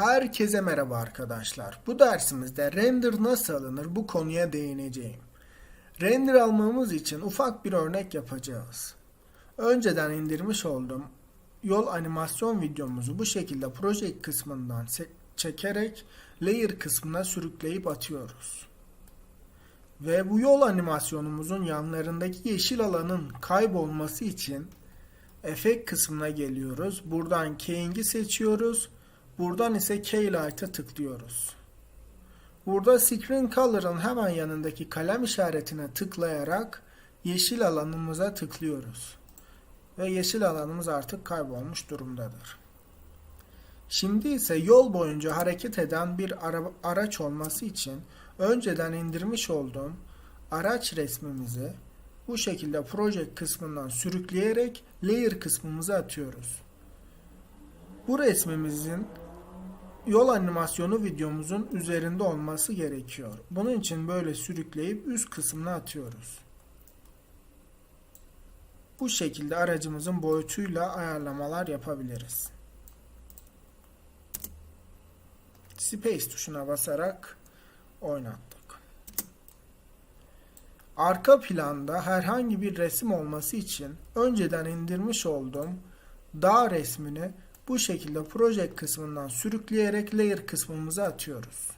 Herkese merhaba arkadaşlar. Bu dersimizde render nasıl alınır bu konuya değineceğim. Render almamız için ufak bir örnek yapacağız. Önceden indirmiş olduğum yol animasyon videomuzu bu şekilde proje kısmından çekerek layer kısmına sürükleyip atıyoruz. Ve bu yol animasyonumuzun yanlarındaki yeşil alanın kaybolması için efekt kısmına geliyoruz. Buradan King'i seçiyoruz. Buradan ise Keylight'a tıklıyoruz. Burada Screen Color'ın hemen yanındaki kalem işaretine tıklayarak yeşil alanımıza tıklıyoruz. Ve yeşil alanımız artık kaybolmuş durumdadır. Şimdi ise yol boyunca hareket eden bir ara- araç olması için önceden indirmiş olduğum araç resmimizi bu şekilde proje kısmından sürükleyerek layer kısmımıza atıyoruz. Bu resmimizin yol animasyonu videomuzun üzerinde olması gerekiyor. Bunun için böyle sürükleyip üst kısmına atıyoruz. Bu şekilde aracımızın boyutuyla ayarlamalar yapabiliriz. Space tuşuna basarak oynattık. Arka planda herhangi bir resim olması için önceden indirmiş olduğum dağ resmini bu şekilde proje kısmından sürükleyerek layer kısmımıza atıyoruz.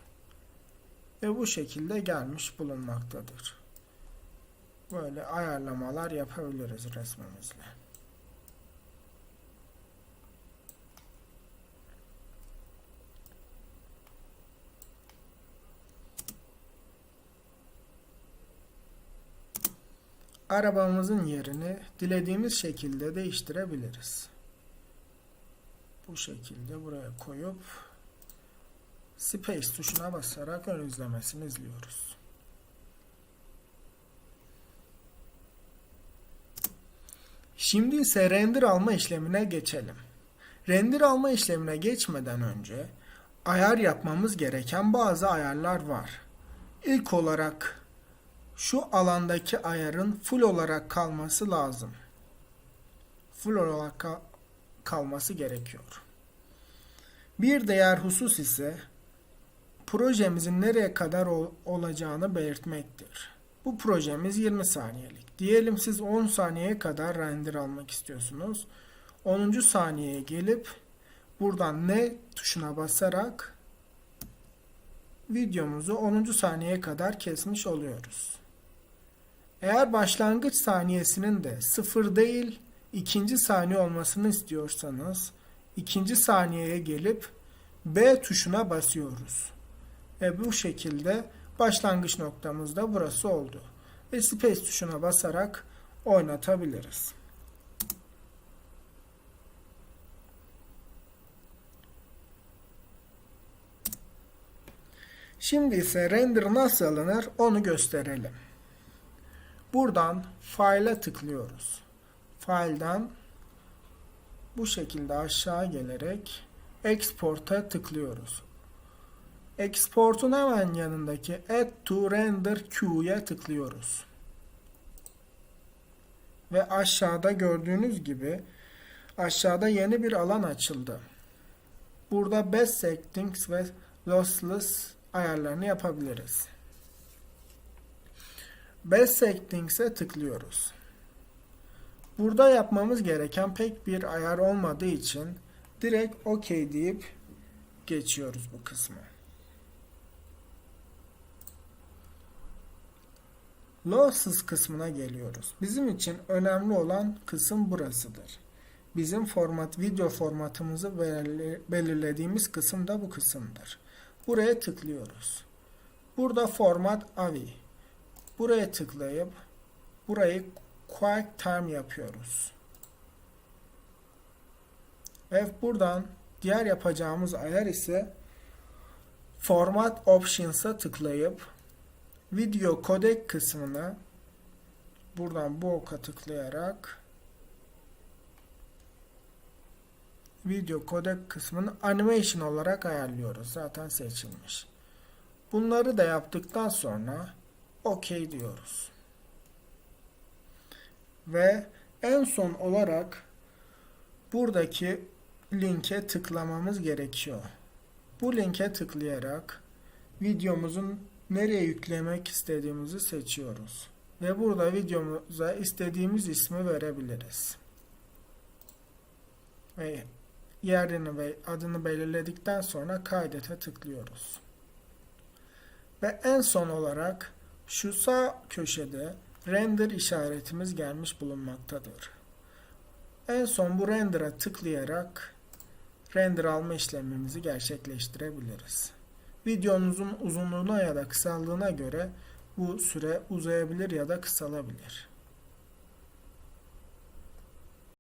Ve bu şekilde gelmiş bulunmaktadır. Böyle ayarlamalar yapabiliriz resmimizle. Arabamızın yerini dilediğimiz şekilde değiştirebiliriz bu şekilde buraya koyup Space tuşuna basarak ön izlemesini izliyoruz. Şimdi ise render alma işlemine geçelim. Render alma işlemine geçmeden önce ayar yapmamız gereken bazı ayarlar var. İlk olarak şu alandaki ayarın full olarak kalması lazım. Full olarak kalması gerekiyor. Bir diğer husus ise projemizin nereye kadar ol olacağını belirtmektir. Bu projemiz 20 saniyelik. Diyelim siz 10 saniyeye kadar render almak istiyorsunuz. 10. saniyeye gelip buradan ne tuşuna basarak videomuzu 10. saniyeye kadar kesmiş oluyoruz. Eğer başlangıç saniyesinin de 0 değil ikinci saniye olmasını istiyorsanız ikinci saniyeye gelip B tuşuna basıyoruz. Ve bu şekilde başlangıç noktamız da burası oldu. Ve Space tuşuna basarak oynatabiliriz. Şimdi ise render nasıl alınır onu gösterelim. Buradan File'a tıklıyoruz. File'dan bu şekilde aşağı gelerek Export'a tıklıyoruz. Export'un hemen yanındaki Add to Render Queue'ya tıklıyoruz. Ve aşağıda gördüğünüz gibi aşağıda yeni bir alan açıldı. Burada Best Settings ve Lossless ayarlarını yapabiliriz. Best Settings'e tıklıyoruz. Burada yapmamız gereken pek bir ayar olmadığı için direkt OK deyip geçiyoruz bu kısmı. Losses kısmına geliyoruz. Bizim için önemli olan kısım burasıdır. Bizim format video formatımızı belirlediğimiz kısım da bu kısımdır. Buraya tıklıyoruz. Burada format AVI. Buraya tıklayıp burayı quick time yapıyoruz. Ve buradan diğer yapacağımız ayar ise Format Options'a tıklayıp Video Codec kısmına buradan bu oka tıklayarak Video Codec kısmını Animation olarak ayarlıyoruz. Zaten seçilmiş. Bunları da yaptıktan sonra OK diyoruz. Ve en son olarak buradaki linke tıklamamız gerekiyor. Bu linke tıklayarak videomuzun nereye yüklemek istediğimizi seçiyoruz. Ve burada videomuza istediğimiz ismi verebiliriz. Ve yerini ve adını belirledikten sonra kaydete tıklıyoruz. Ve en son olarak şu sağ köşede render işaretimiz gelmiş bulunmaktadır. En son bu render'a tıklayarak render alma işlemimizi gerçekleştirebiliriz. Videonuzun uzunluğuna ya da kısallığına göre bu süre uzayabilir ya da kısalabilir.